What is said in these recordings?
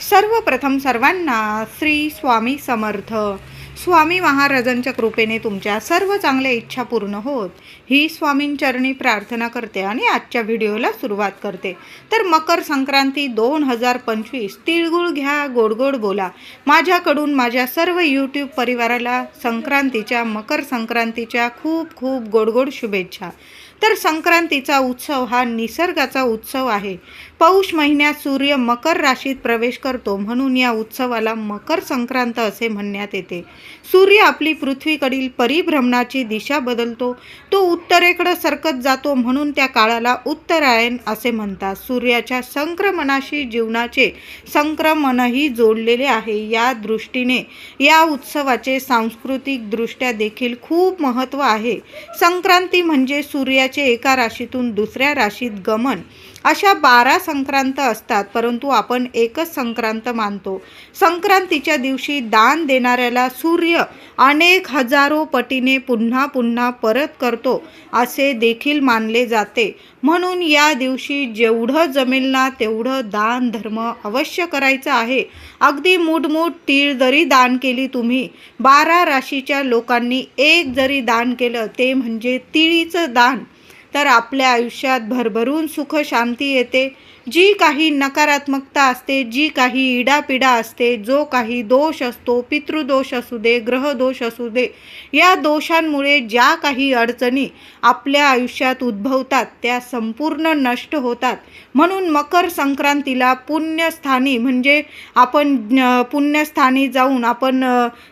सर्वप्रथम सर्वांना श्री स्वामी समर्थ. स्वामी महाराजांच्या कृपेने तुमच्या सर्व चांगल्या इच्छा पूर्ण होत. ही स्वामींचरणी प्रार्थना करते आणि आजच्या व्हिडिओला सुरुवात करते. तर मकर संक्रांती दोन हजार पंचवीस तिळगुळ घ्या गोडगोड बोला. माझ्याकडून माझ्या सर्व यूट्यूब परिवाराला संक्रांतीच्या मकर संक्रांतीच्या खूप खूप गोडगोड शुभेच्छा. तर संक्रांतीचा उत्सव हा निसर्गाचा उत्सव आहे. पौष महिन्यात सूर्य मकर राशीत प्रवेश करतो म्हणून या उत्सवाला मकर संक्रांत असे म्हणण्यात येते. सूर्य आपली पृथ्वीकडील परिभ्रमणाची दिशा बदलतो. तो उत्तरेकडे सरकत जातो म्हणून त्या काळाला उत्तरायण असे म्हणतात. सूर्याच्या संक्रमणाशी जीवनाचे संक्रमणही जोडलेले आहे. या दृष्टीने या उत्सवाचे सांस्कृतिकदृष्ट्या देखील खूप महत्त्व आहे. संक्रांती म्हणजे सूर्याचे एका राशीतून दुसऱ्या राशीत गमन. अशा बारा संक्रांत असतात परंतु आपण एकच संक्रांत मानतो. संक्रांतीच्या दिवशी दान देणाऱ्याला सूर्य अनेक हजारो पटीने पुन्हा पुन्हा परत करतो असे देखील मानले जाते. म्हणून या दिवशी जेवढं जमेल ना तेवढं दान धर्म अवश्य करायचं आहे. अगदी मुठमूठ तीळ जरी दान केली तुम्ही बारा राशीच्या लोकांनी एक जरी दान केलं ते म्हणजे तिळीचं दान. तर आपल्या आयुष्यात भरभरून सुख शांती येते. जी काही नकारात्मकता असते जी काही इडापिडा असते जो काही दोष असतो पितृदोष असू दे ग्रहदोष असू दे या दोषांमुळे ज्या काही अडचणी आपल्या आयुष्यात उद्भवतात त्या संपूर्ण नष्ट होतात. म्हणून मकर संक्रांतीला पुण्यस्थानी म्हणजे आपण पुण्यस्थानी जाऊन आपण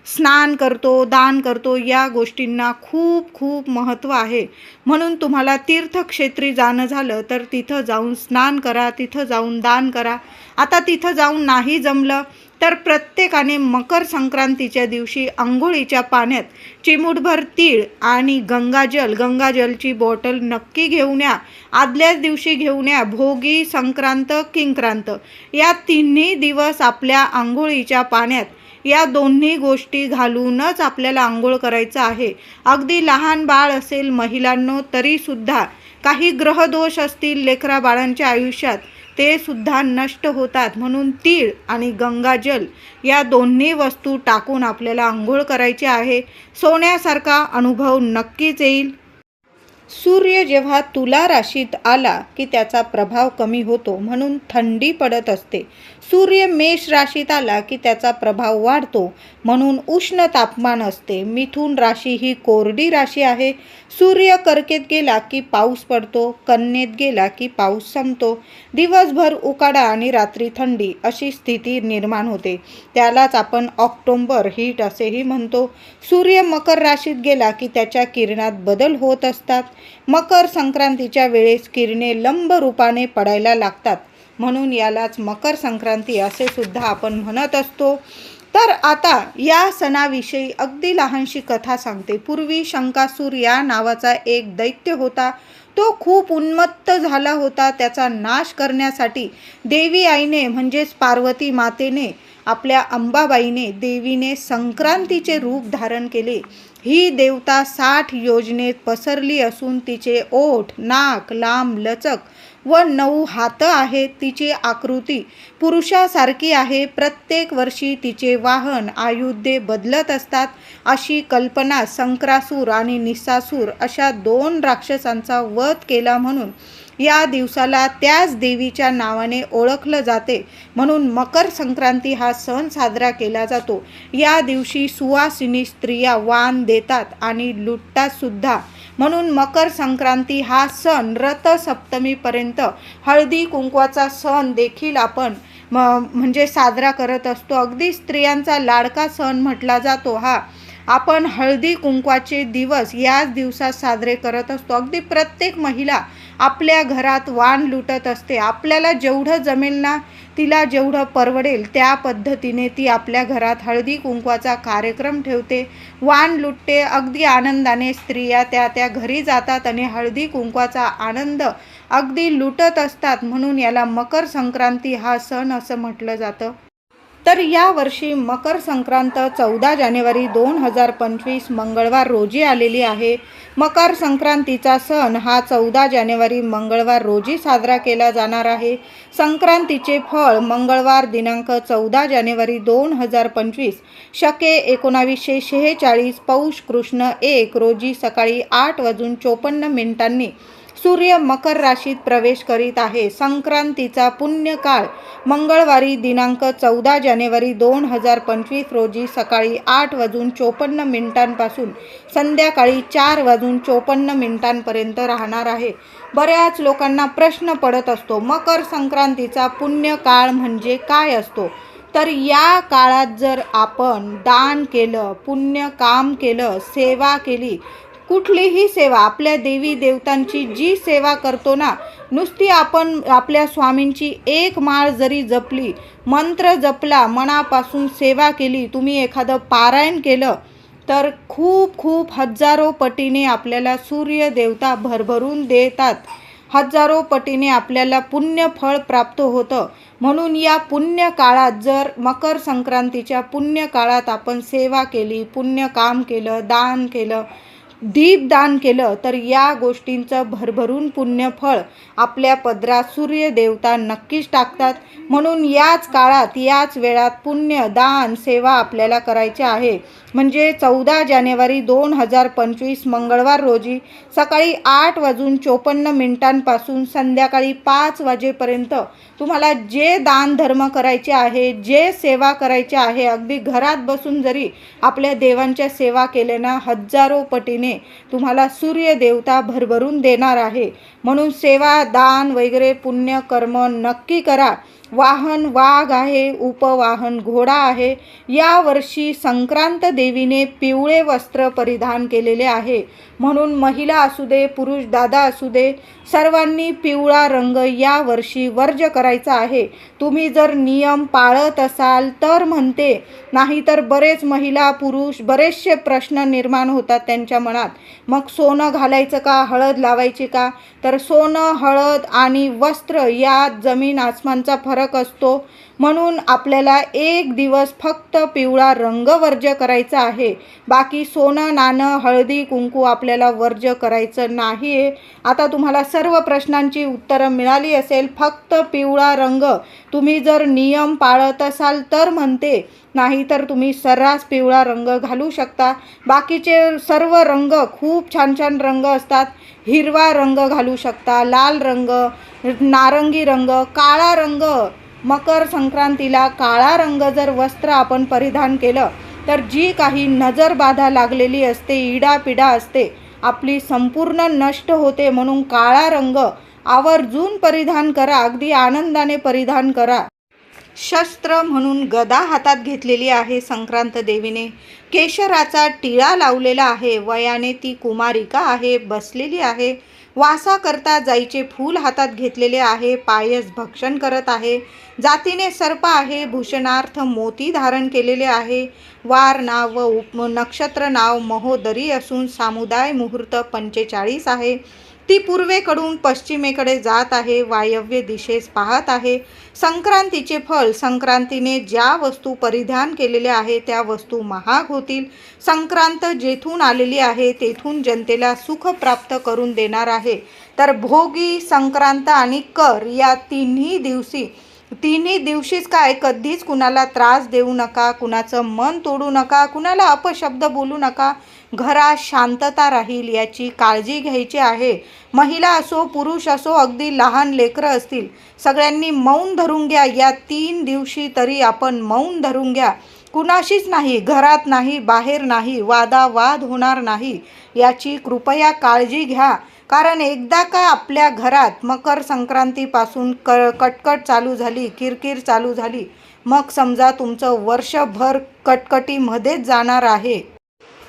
स्नान करतो दान करतो या गोष्टींना खूप खूप महत्त्व आहे. म्हणून तुम्हाला तीर्थक्षेत्री जाणं झालं तर तिथं जाऊन स्नान करा तिथं जाऊन दान करा. आता तिथं जाऊन नाही जमलं तर प्रत्येकाने मकर संक्रांतीच्या दिवशी आंघोळीच्या पाण्यात चिमूटभर तीळ आणि गंगाजल गंगाजलची बॉटल नक्की घेऊन या. आदल्याच दिवशी घेऊन या. भोगी संक्रांत किंक्रांत. या तिन्ही दिवस आपल्या आंघोळीच्या पाण्यात. या दोन्ही गोष्टी घालूनच आपल्याला आंघोळ करायचं आहे. अगदी लहान बाळ असेल महिलांनो तरीसुद्धा काही ग्रहदोष असतील लेकरा बाळांच्या आयुष्यात ते सुद्धा नष्ट होतात म्हणून तीळ आणि गंगाजल या दोन्ही वस्तू टाकून आपल्याला आंघोळ करायची आहे. सोन्यासारखा अनुभव नक्कीच येईल. सूर्य जेव्हा तुला राशीत आला की त्याचा प्रभाव कमी होतो म्हणून थंडी पडत असते. सूर्य मेष राशीत आला की त्याचा प्रभाव वाढतो म्हणून उष्ण तापमान असते. मिथून राशी ही कोरडी राशी आहे. सूर्य कर्केत गेला की पाऊस पडतो कन्येत गेला की पाऊस संपतो. दिवसभर उकाडा आणि रात्री थंडी अशी स्थिती निर्माण होते. त्यालाच आपण ऑक्टोंबर हीट असेही म्हणतो. सूर्य मकर राशीत गेला की त्याच्या किरणात बदल होत असतात. मकर संक्रांतीच्या वेळेस किरणे लंब रूपाने पडायला लागतात. म्हणून यालाच मकर संक्रांती असे सुद्धा आपण म्हणत असतो. तर आता या सणाविषयी अगदी लहानशी कथा सांगते. पूर्वी शंकासूर या नावाचा एक दैत्य होता. तो खूप उन्मत्त झाला होता. त्याचा नाश करण्यासाठी देवी आईने म्हणजेच पार्वती मातेने आपल्या अंबाबाईने देवीने संक्रांतीचे रूप धारण केले. ही देवता साठ योजनेत पसरली असून तिचे ओठ नाक लांब लचक व नऊ हात आहेत. तिची आकृती पुरुषासारखी आहे. प्रत्येक वर्षी तिचे वाहन आयुधे बदलत असतात अशी कल्पना संक्रासूर आणि निसासूर अशा दोन राक्षसांचा वध केला म्हणून या दिवसाला त्याच देवीच्या नावाने ओळखलं जाते. म्हणून मकर संक्रांती हा सण साजरा केला जातो. या दिवशी सुवासिनी स्त्रिया वाण देतात आणि लुटतात सुद्धा. म्हणून मकर संक्रांती हा सण रथसप्तमीपर्यंत हळदी कुंकवाचा सण देखील आपण म म्हणजे साजरा करत असतो. अगदी स्त्रियांचा लाडका सण म्हटला जातो हा. आपण हळदी कुंकवाचे दिवस याच दिवसात साजरे करत असतो. अगदी प्रत्येक महिला आपल्या घरात वाण लुटत असते. आपल्याला जेवढं जमेल ना तिला जेवढं परवडेल त्या पद्धतीने ती आपल्या घरात हळदी कुंकवाचा कार्यक्रम ठेवते. वाण लुटते अगदी आनंदाने स्त्रिया त्या त्या घरी जातात आणि हळदी कुंकवाचा आनंद अगदी लुटत असतात म्हणून याला मकर संक्रांती हा सण असं म्हटलं जातं. तर यावर्षी मकर संक्रांत चौदा जानेवारी दोन हजार पंचवीस मंगळवार रोजी आलेली आहे. मकर संक्रांतीचा सण हा चौदा जानेवारी मंगळवार रोजी साजरा केला जाणार आहे. संक्रांतीचे फळ मंगळवार दिनांक चौदा जानेवारी दोन हजार पंचवीस शके एकोणावीसशे शेहेचाळीस पौष कृष्ण एक रोजी सकाळी आठ वाजून चोपन्न मिनिटांनी सूर्य मकर राशीत प्रवेश करीत आहे. संक्रांतीचा पुण्यकाळ मंगळवारी दिनांक चौदा जानेवारी दोन हजार पंचवीस रोजी सकाळी आठ वाजून चोपन्न मिनिटांपासून संध्याकाळी चार वाजून चोपन्न मिनिटांपर्यंत राहणार आहे. बऱ्याच लोकांना प्रश्न पडत असतो मकर संक्रांतीचा पुण्यकाळ म्हणजे काय असतो? तर या काळात जर आपण दान केलं पुण्य काम केलं सेवा केली कुठलीही सेवा आपल्या देवी देवतांची जी सेवा करतो ना नुसती आपण आपल्या स्वामींची एक माळ जरी जपली मंत्र जपला मनापासून सेवा केली तुम्ही एखादं पारायण केलं तर खूप खूप हजारो पटीने आपल्याला सूर्य देवता भरभरून देतात. हजारो पटीने आपल्याला पुण्यफळ प्राप्त होतं. म्हणून या पुण्य काळात जर मकर संक्रांतीच्या पुण्य काळात आपण सेवा केली पुण्य काम केलं दान केलं दीपदान केलं तर या गोष्टींचं भरभरून पुण्यफळ आपल्या पदरात सूर्यदेवता नक्कीच टाकतात. म्हणून याच काळात याच वेळात पुण्य दान सेवा आपल्याला करायची आहे. म्हणजे चौदा जानेवारी दोन हजार पंचवीस मंगळवार रोजी सकाळी आठ वाजून चोपन्न मिनिटांपासून संध्याकाळी पाच वाजेपर्यंत तुम्हाला जे दान धर्म करायचे आहे जे सेवा करायचे आहे अगदी घरात बसून जरी आपल्या देवांच्या सेवा केल्यानं हजारो पटीने तुम्हाला सूर्य देवता भरभरून देणार आहे. म्हणून सेवा दान वगैरे पुण्य कर्म नक्की करा. वाहन वाघ आहे उपवाहन घोडा आहे. यावर्षी संक्रांत देवीने पिवळे वस्त्र परिधान केलेले आहे. म्हणून महिला असू दे पुरुष दादा असू दे सर्वांनी पिवळा रंग या वर्षी वर्ज करायचा आहे. तुम्ही जर नियम पाळत असाल तर म्हणते नाहीतर बरेच महिला पुरुष बरेचसे प्रश्न निर्माण होतात त्यांच्या मनात. मग सोनं घालायचं का हळद लावायची का? तर सोनं हळद आणि वस्त्र यात जमीन आसमानचा फरक असतो. म्हणून आपल्याला एक दिवस फक्त पिवळा रंग वर्ज्य करायचा आहे. बाकी सोनं नाणं हळदी कुंकू आपल्याला वर्ज्य करायचं नाही आहे आता तुम्हाला सर्व प्रश्नांची उत्तरं मिळाली असेल. फक्त पिवळा रंग. तुम्ही जर नियम पाळत असाल तर म्हणते. नाहीतर तुम्ही सर्रास पिवळा रंग घालू शकता. बाकीचे सर्व रंग खूप छान छान रंग असतात. हिरवा रंग घालू शकता लाल रंग नारंगी रंग काळा रंग. मकर संक्रांतीला काळा रंग जर वस्त्र आपण परिधान केलं तर जी काही नजरबाधा लागलेली असते इडापिडा असते आपली संपूर्ण नष्ट होते म्हणून काळा रंग आवर्जून परिधान करा अगदी आनंदाने परिधान करा. शस्त्र म्हणून गदा हातात घेतलेली आहे संक्रांत देवीने. केशराचा टिळा लावलेला आहे वयाने ती कुमारिका आहे बसलेली आहे. वासा करता जाईचे फूल हातात घेतलेले आहे पायस भक्षण करत आहे. जातीने सर्प आहे भूषणार्थ मोती धारण केलेले आहे. वार नाव व उप नक्षत्र नाव महोदरी असून सामुदाय मुहूर्त पंचेचाळीस आहे. ती पूर्वेकडून पश्चिमेकडे जात आहे वायव्य दिशेस पाहत आहे. संक्रांतीचे फल संक्रांतीने ज्या वस्तू परिधान केलेल्या आहे त्या वस्तू महाग होतील. संक्रांत जेथून आलेली आहे तेथून जनतेला सुख प्राप्त करून देणार आहे. तर भोगी संक्रांत आणि कर या तिन्ही दिवशी तिन्ही दिवशीच काय? कधीच कुणाला त्रास देऊ नका कुणाचं मन तोडू नका कुणाला अपशब्द बोलू नका. घरात शांतता राहील याची काळजी घ्यायची आहे. महिला असो पुरुष असो अगदी लहान लेकरं असतील. सगळ्यांनी मौन धरून घ्या. या तीन दिवशी तरी आपण मौन धरून घ्या. कुणाशीच नाही घरात नाही बाहेर नाही वादावाद होणार नाही. याची कृपया काळजी घ्या. कारण एकदा का आपल्या घरात मकर संक्रांतीपासून क कटकट चालू झाली किरकिर चालू झाली मग समजा तुमचं वर्षभर कटकटीमध्येच जाणार आहे.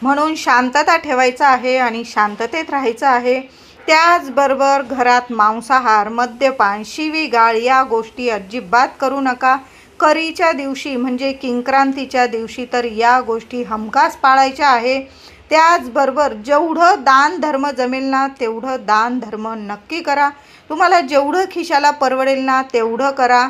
म्हणून शांतता ठेवायचं आहे आणि शांततेत राहायचं आहे. त्याचबरोबर घरात मांसाहार मद्यपान शिवीगाळ या गोष्टी अजिबात करू नका. करीच्या दिवशी म्हणजे किंक्रांतीच्या दिवशी तर या गोष्टी हमखास पाळायच्या आहे. त्याचबरोबर जेवढं दान धर्म जमेल ना तेवढं दान धर्म नक्की करा. तुम्हाला जेवढं खिशाला परवडेल ना तेवढं करा.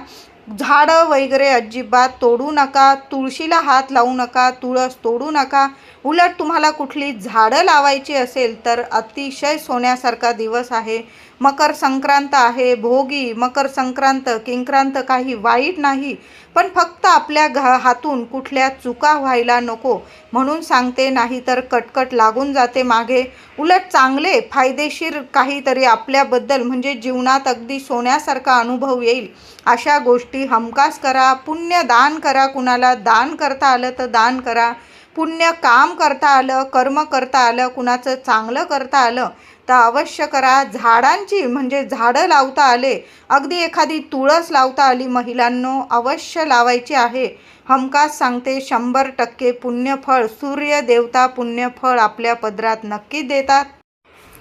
झाडं वगैरे अजिबात तोडू नका. तुळशीला हात लावू नका. तुळस तोडू नका. उलट तुम्हाला कुठली झाडं लावायची असेल तर अतिशय सोन्यासारखा दिवस आहे. मकर संक्रांत आहे भोगी मकर संक्रांत किंक्रांत काही वाईट नाही पण फक्त आपल्या घ हातून कुठल्या चुका व्हायला नको म्हणून सांगते नाही तर कटकट लागून जाते मागे. उलट चांगले फायदेशीर काहीतरी आपल्याबद्दल म्हणजे जीवनात अगदी सोन्यासारखा अनुभव येईल. अशा गोष्टी हमखास करा पुण्य दान करा कुणाला दान करता आलं तर दान करा. पुण्य काम करता आलं कर्म करता आलं कुणाचं चांगलं करता आलं तर अवश्य करा. झाडांची म्हणजे झाडं लावता आले अगदी एखादी तुळस लावता आली महिलांनो अवश्य लावायची आहे. हमखास सांगते शंभर टक्के पुण्यफळ सूर्यदेवता पुण्यफळ आपल्या पदरात नक्की देतात.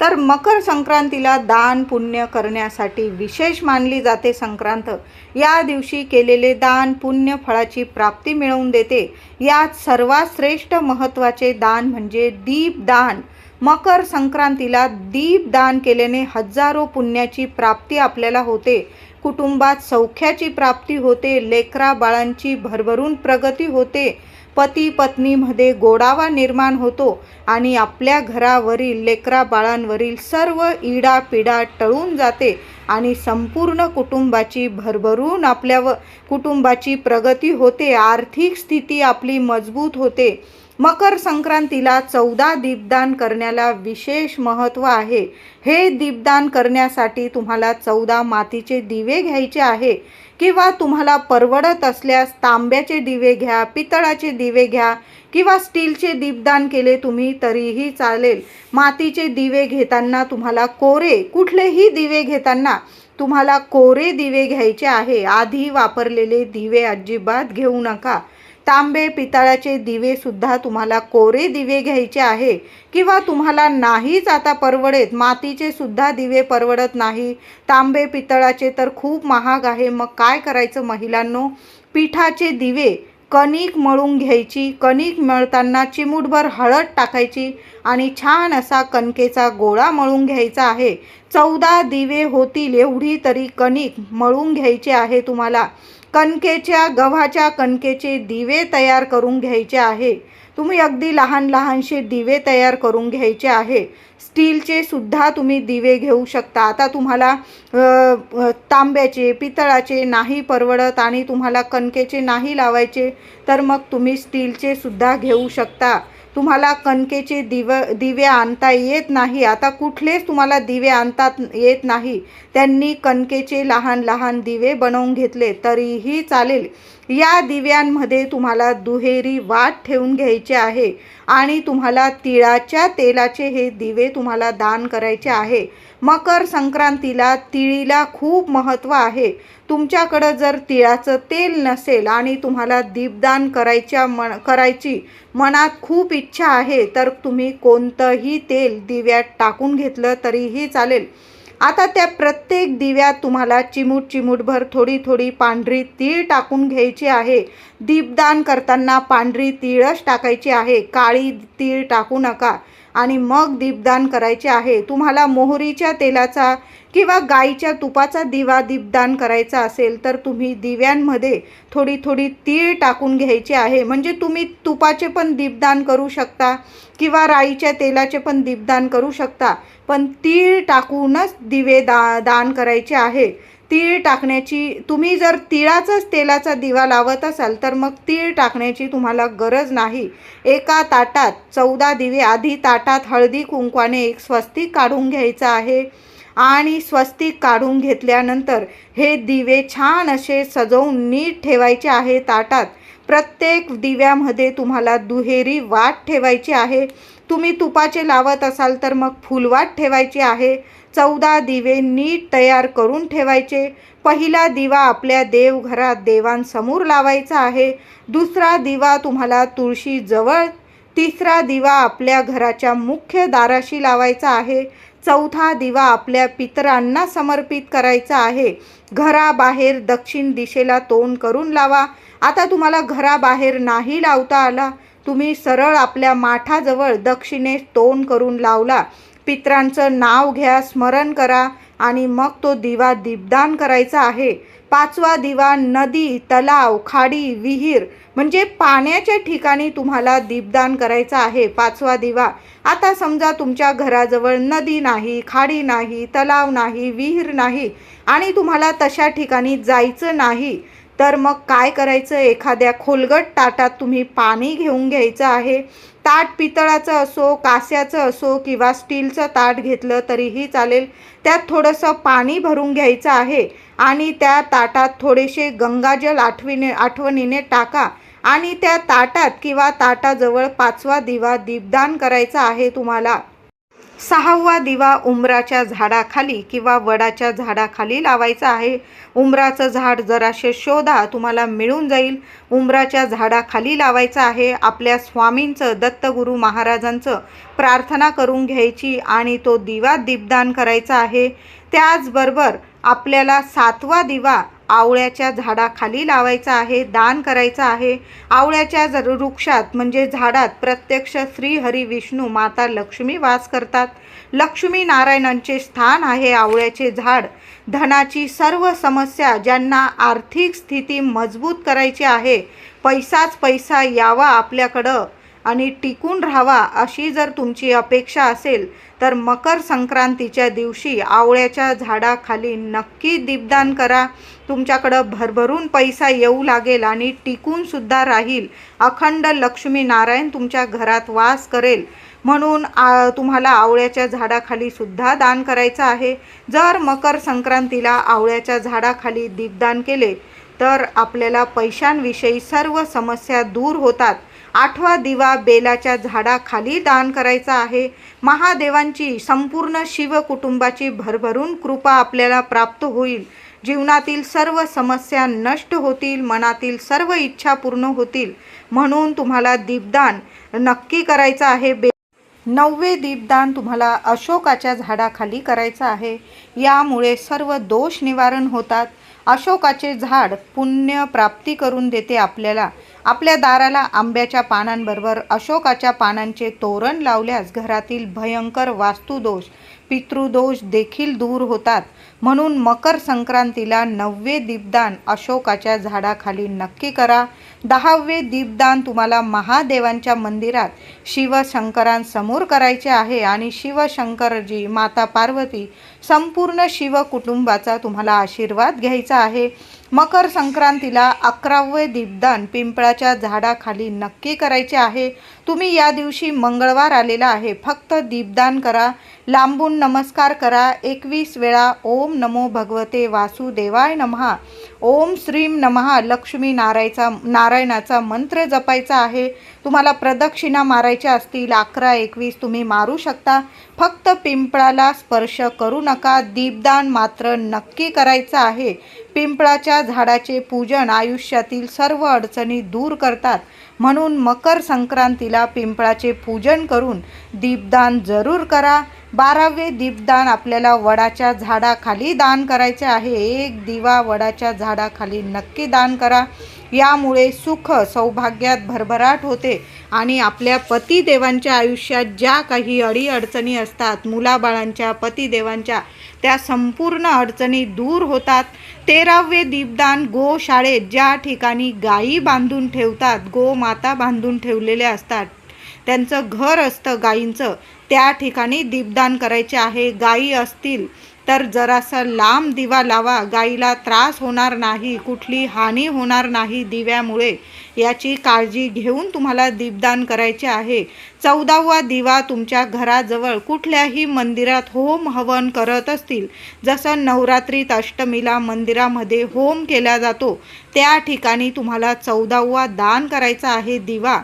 तर मकर संक्रांतीला दान पुण्य करण्यासाठी विशेष मानली जाते संक्रांत. या दिवशी केलेले दान पुण्य फळाची प्राप्ती मिळवून देते. यात सर्वात श्रेष्ठ महत्त्वाचे दान म्हणजे दीपदान. मकर संक्रांतीला दीपदान केल्याने हजारो पुण्याची प्राप्ती आपल्याला होते. कुटुंबात सौख्याची प्राप्ती होते लेकरा बाळांची भरभरून प्रगती होते. पती पत्नीमध्ये गोडावा निर्माण होतो आणि आपल्या घरावरील लेकरा बाळांवरील सर्व इडा पिडा टळून जाते आणि संपूर्ण कुटुंबाची भरभरून आपल्या व कुटुंबाची प्रगती होते. आर्थिक स्थिती आपली मजबूत होते. मकर संक्रांतीला चौदा दीपदान करण्याला विशेष महत्त्व आहे. हे दीपदान करण्यासाठी तुम्हाला चौदा मातीचे दिवे घ्यायचे आहे किंवा तुम्हाला परवडत असल्यास तांब्याचे दिवे घ्या पितळाचे दिवे घ्या किंवा स्टीलचे दीपदान केले तुम्ही तरीही चालेल. मातीचे दिवे घेताना तुम्हाला कोरे कुठलेही दिवे घेताना तुम्हाला कोरे दिवे घ्यायचे आहे. आधी वापरलेले दिवे अजिबात घेऊ नका. तांबे पितळाचे दिवे सुद्धा तुम्हाला कोरे दिवे घ्यायचे आहे किंवा तुम्हाला नाहीच आता परवडेत मातीचे सुद्धा दिवे परवडत नाही. तांबे पितळाचे तर खूप महाग आहे. मग काय करायचं महिलांनो? पिठाचे दिवे कणिक मळून घ्यायची. कणिक मळताना चिमूटभर हळद टाकायची आणि छान असा कणकेचा गोळा मळून घ्यायचा आहे. चौदा दिवे होतील एवढी तरी कणिक मळून घ्यायची आहे तुम्हाला. कणकेच्या गव्हाच्या कणकेचे दिवे तयार करून घ्यायचे आहे. तुम्ही अगदी लहान लहानसे दिवे तयार करून घ्यायचे आहे. स्टीलचे सुद्धा तुम्ही दिवे घेऊ शकता. आता तुम्हाला तांब्याचे पितळाचे नाही परवडत आणि तुम्हाला कणकेचे नाही लावायचे तर मग तुम्ही स्टीलचे सुद्धा घेऊ शकता. तुम्हाला कणकेचे दिव दिवे आणता येत नाही. आता कुठलेच तुम्हाला दिवे आणतात येत नाही. त्यांनी कणकेचे लहान लहान दिवे बनवून घेतले तरीही चालेल. या दिव्यांमध्ये तुम्हाला दुहेरी वाट ठेवून घ्यायचे आहे आणि तुम्हाला तिळाच्या तेलाचे हे दिवे तुम्हाला दान करायचे आहे. मकर संक्रांतीला तिळीला खूप महत्त्व आहे. तुमच्याकडं जर तिळाचं तेल नसेल आणि तुम्हाला दीपदान करायच्या मन करायची मनात खूप इच्छा आहे तर तुम्ही कोणतंही तेल दिव्यात टाकून घेतलं तरीही चालेल. आता त्या प्रत्येक दिव्यात तुम्हाला चिमूट चिमूटभर थोडी थोडी पांढरी तीळ टाकून घ्यायची आहे. दीपदान करताना पांढरी तीळच टाकायची आहे. काळी तीळ टाकू नका. आणि मग दीपदान करायचे आहे. तुम्हाला मोहरीच्या तेलाचा किंवा गाईच्या तुपाचा दिवा दीपदान करायचा असेल तर तुम्ही दिव्यांमध्ये थोडी थोडी तीळ टाकून घ्यायची आहे. म्हणजे तुम्ही तुपाचे पण दीपदान करू शकता किंवा राईच्या तेलाचे पण दीपदान करू शकता. पण तीळ टाकूनच दिवे दा दान करायचे आहे. तीळ टाकण्याची तुम्ही जर तिळाचाच तेलाचा दिवा लावत असाल तर मग तीळ टाकण्याची तुम्हाला गरज नाही. एका ताटात चौदा दिवे आधी ताटात हळदी कुंकवाने एक स्वस्तिक काढून घ्यायचं आहे. आणि स्वस्तिक काढून घेतल्यानंतर हे दिवे छान असे सजवून नीट ठेवायचे आहे ताटात. प्रत्येक दिव्यामध्ये तुम्हाला दुहेरी वाट ठेवायची आहे. तुम्ही तुपाचे लावत असाल तर मग फुलवाट ठेवायची आहे. चौदा दिवे नीट तयार करून ठेवायचे. पहिला दिवा आपल्या देवघरात देवांसमोर लावायचा आहे. दुसरा दिवा तुम्हाला तुळशीजवळ तिसरा दिवा आपल्या घराच्या मुख्य दाराशी लावायचा आहे. चौथा दिवा आपल्या पितरांना समर्पित करायचा आहे. घराबाहेर दक्षिण दिशेला तोंड करून लावा. आता तुम्हाला घराबाहेर नाही लावता आला. तुम्ही सरळ आपल्या माठाजवळ दक्षिणेस तोंड करून लावला. पित्रांचं नाव घ्या स्मरण करा आणि मग तो दिवा दीपदान करायचा आहे. पाचवा दिवा नदी तलाव खाडी विहीर म्हणजे पाण्याच्या ठिकाणी तुम्हाला दीपदान करायचं आहे. पाचवा दिवा आता समजा तुमच्या घराजवळ नदी नाही खाडी नाही तलाव नाही विहीर नाही आणि तुम्हाला तशा ठिकाणी जायचं नाही. तर मग काय करायचं? एखाद्या खोलगट ताटात तुम्ही पाणी घेऊन घ्यायचं आहे. ताट पितळाचं असो कास्याचं असो किंवा स्टीलचं ताट घेतलं तरीही चालेल. त्यात थोडंसं पाणी भरून घ्यायचं आहे आणि त्या ताटात थोडेसे गंगाजल आठवीने आठवणीने टाका आणि त्या ताटात किंवा ताटाजवळ पाचवा दिवा दीपदान करायचा आहे तुम्हाला. सहावा दिवा उमराच्या झाडाखाली किंवा वडाच्या झाडाखाली लावायचा आहे. उमराचं झाड जराशे शोधा तुम्हाला मिळून जाईल. उमराच्या झाडाखाली लावायचं आहे. आपल्या स्वामींचं दत्तगुरू महाराजांचं प्रार्थना करून घ्यायची आणि तो दिवा दीपदान करायचा आहे. त्याचबरोबर आपल्याला सातवा दिवा आवळ्याच्या झाडाखाली लावायचा आहे दान करायचं आहे. आवळ्याच्या ज वृक्षात म्हणजे झाडात प्रत्यक्ष श्री हरी विष्णू माता लक्ष्मी वास करतात. लक्ष्मी नारायणांचे स्थान आहे आवळ्याचे झाड. धनाची सर्व समस्या ज्यांना आर्थिक स्थिती मजबूत करायची आहे पैसाच पैसा यावा आपल्याकडं. आणि टिकून राहावा अशी जर तुमची अपेक्षा असेल तर मकर संक्रांतीच्या दिवशी आवळ्याच्या झाडाखाली नक्की दीपदान करा. तुमच्याकडं भरभरून पैसा येऊ लागेल आणि टिकूनसुद्धा राहील. अखंड लक्ष्मी नारायण तुमच्या घरात वास करेल. म्हणून आ, तुम्हाला आवळ्याच्या झाडाखाली सुद्धा दान करायचं आहे. जर मकर संक्रांतीला आवळ्याच्या झाडाखाली दीपदान केले तर आपल्याला पैशांविषयी सर्व समस्या दूर होतात. आठवा दिवा बेलाच्या झाडाखाली दान करायचा आहे. महादेवांची संपूर्ण शिव कुटुंबाची भरभरून कृपा आपल्याला प्राप्त होईल. जीवनातील सर्व समस्या नष्ट होतील मनातील सर्व इच्छा पूर्ण होतील. म्हणून तुम्हाला दीपदान नक्की करायचं आहे. बे नववे दीपदान तुम्हाला अशोकाच्या झाडाखाली करायचं आहे. यामुळे सर्व दोष निवारण होतात. अशोकाचे झाड पुण्य प्राप्ती करून देते आपल्याला. आपल्या दाराला आंब्याच्या पानांबरोबर अशोकाच्या पानांचे तोरण लावल्यास घरातील भयंकर वास्तुदोष पितृदोष देखील दूर होतात. म्हणून मकर संक्रांतीला नववे दीपदान अशोकाच्या झाडाखाली नक्की करा. दहावे दीपदान तुम्हाला महादेवांच्या मंदिरात शिवशंकरांसमोर करायचे आहे आणि शिवशंकरजी माता पार्वती संपूर्ण शिव कुटुंबाचा तुम्हाला आशीर्वाद घ्यायचा आहे. मकर संक्रांतीला अकरावे दीपदान पिंपळाच्या झाडाखाली नक्की करायचे आहे. तुम्ही या दिवशी मंगळवार आलेला आहे. फक्त दीपदान करा. लांबून नमस्कार करा. एकवीस वेळा ओम नमो भगवते वासुदेवाय नमहा. ओम श्रीम नमहा. लक्ष्मी नारायचा नारायणाचा मंत्र जपायचा आहे. तुम्हाला प्रदक्षिणा मारायच्या असतील. अकरा एकवीस तुम्ही मारू शकता. फक्त पिंपळाला स्पर्श करू नका. दीपदान मात्र नक्की करायचं आहे. पिंपळाच्या झाडाचे पूजन आयुष्यातील सर्व अडचणी दूर करतात म्हणून मकर संक्रांतीला पिंपळाचे पूजन करून दीपदान जरूर करा. बारावे दीपदान आपल्याला वडाच्या झाडाखाली दान करायचे आहे. एक दिवा वडाच्या झाडाखाली नक्की दान करा. यामुळे सुख सौभाग्यात भरभराट होते. आणि आपल्या पतिदेवांच्या आयुष्यात ज्या काही अडीअडचणी असतात मुलाबाळांच्या पतिदेवांच्या त्या संपूर्ण अडचणी दूर होतात. तेरावे दीपदान गोशाळेत ज्या ठिकाणी गायी बांधून ठेवतात गोमाता बांधून ठेवलेल्या असतात. त्यांचं घर असतं गायींचं. त्या ठिकाणी दीपदान करायचे आहे. गायी असतील तर जरासा लांब दिवा लावा गाईला त्रास होणार नाही कुठली हानी होणार नाही दिव्यामुळे. याची काळजी घेऊन तुम्हाला दीपदान करायचे आहे. चौदावा दिवा तुमच्या घराजवळ कुठल्याही मंदिरात होम हवन करत असतील. जसं नवरात्रीत अष्टमीला मंदिरामध्ये होम केला जातो त्या ठिकाणी तुम्हाला चौदावा दान करायचा आहे दिवा.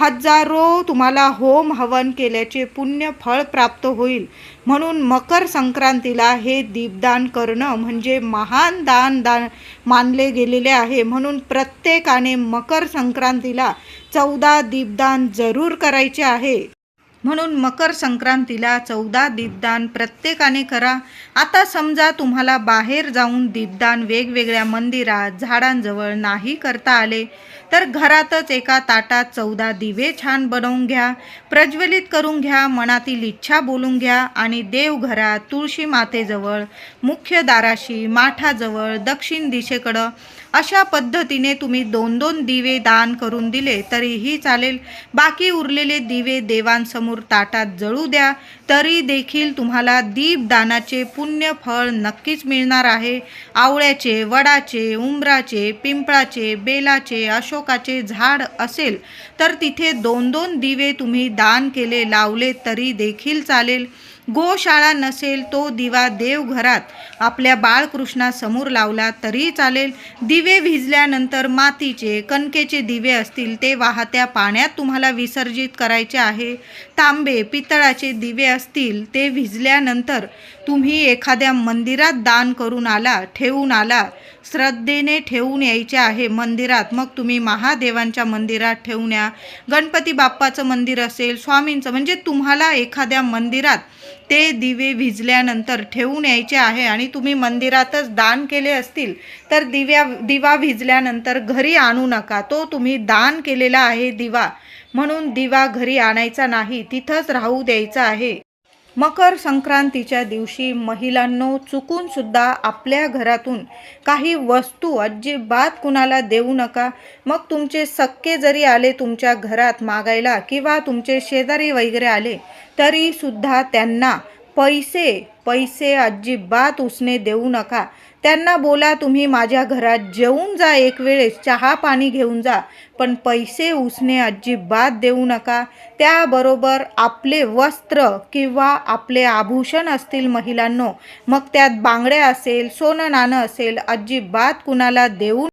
हजारो तुम्हाला होम हवन केल्याचे पुण्य फळ प्राप्त होईल. म्हणून मकर संक्रांतीला हे दीपदान करणं म्हणजे महान दान दान मानले गेलेले आहे. म्हणून प्रत्येकाने मकर संक्रांतीला चौदा दीपदान जरूर करायचे आहे. म्हणून मकर संक्रांतीला चौदा दीपदान प्रत्येकाने करा. आता समजा तुम्हाला बाहेर जाऊन दीपदान वेगवेगळ्या मंदिरात झाडांजवळ नाही करता आले तर घरातच एका ताटात चौदा दिवे छान बनवून घ्या प्रज्वलित करून घ्या मनातील इच्छा बोलून घ्या आणि देवघरात तुळशी मातेजवळ मुख्य दाराशी माठाजवळ दक्षिण दिशेकडं अशा पद्धतीने तुम्ही दोन दोन दिवे दान करून दिले तरीही चालेल. बाकी उरलेले दिवे देवांसमोर ताटात जळू द्या तरी देखील तुम्हाला दीपदानाचे पुण्य फळ नक्कीच मिळणार आहे. आवळ्याचे वडाचे उंबराचे पिंपळाचे बेलाचे अशोकाचे झाड असेल तर तिथे दोन दोन दिवे तुम्ही दान केले लावले तरी देखील चालेल. गोशाळा नसेल तो दिवा देवघरात. आपल्या बाळकृष्णासमोर लावला तरी चालेल. दिवे भिजल्यानंतर मातीचे कणकेचे दिवे असतील ते वाहत्या पाण्यात तुम्हाला विसर्जित करायचे आहे. तांबे पितळाचे दिवे असतील ते भिजल्यानंतर तुम्ही एखाद्या मंदिरात दान करून आला ठेवून आला. श्रद्धेने ठेवून यायचे आहे. मंदिरात मग तुम्ही महादेवांच्या मंदिरात ठेवून या गणपती बाप्पाचं मंदिर असेल स्वामींचं म्हणजे तुम्हाला एखाद्या मंदिरात ते दिवे भिजल्यानंतर ठेवून यायचे आहे आणि तुम्ही मंदिरातच दान केले असतील तर दिव्या दिवा भिजल्यानंतर घरी आणू नका. तो तुम्ही दान केलेला आहे दिवा. म्हणून दिवा घरी आणायचा नाही तिथंच राहू द्यायचा आहे. मकर संक्रांतीच्या दिवशी महिलांनो चुकूनसुद्धा आपल्या घरातून काही वस्तू अजिबात कुणाला देऊ नका. मग तुमचे सक्के जरी आले तुमच्या घरात मागायला किंवा तुमचे शेजारी वगैरे आले तरीसुद्धा त्यांना पैसे पैसे अजिबात उसने देऊ नका. त्यांना बोला तुम्ही माझ्या घरात जेवून जा एक वेळेस चहा पाणी घेऊन जा पण पैसे उसने अजिबात देऊ नका. त्याबरोबर आपले वस्त्र किंवा आपले आभूषण असतील महिलांनो मग त्यात बांगड्या असेल सोनं नाणं असेल अजिबात कुणाला देऊ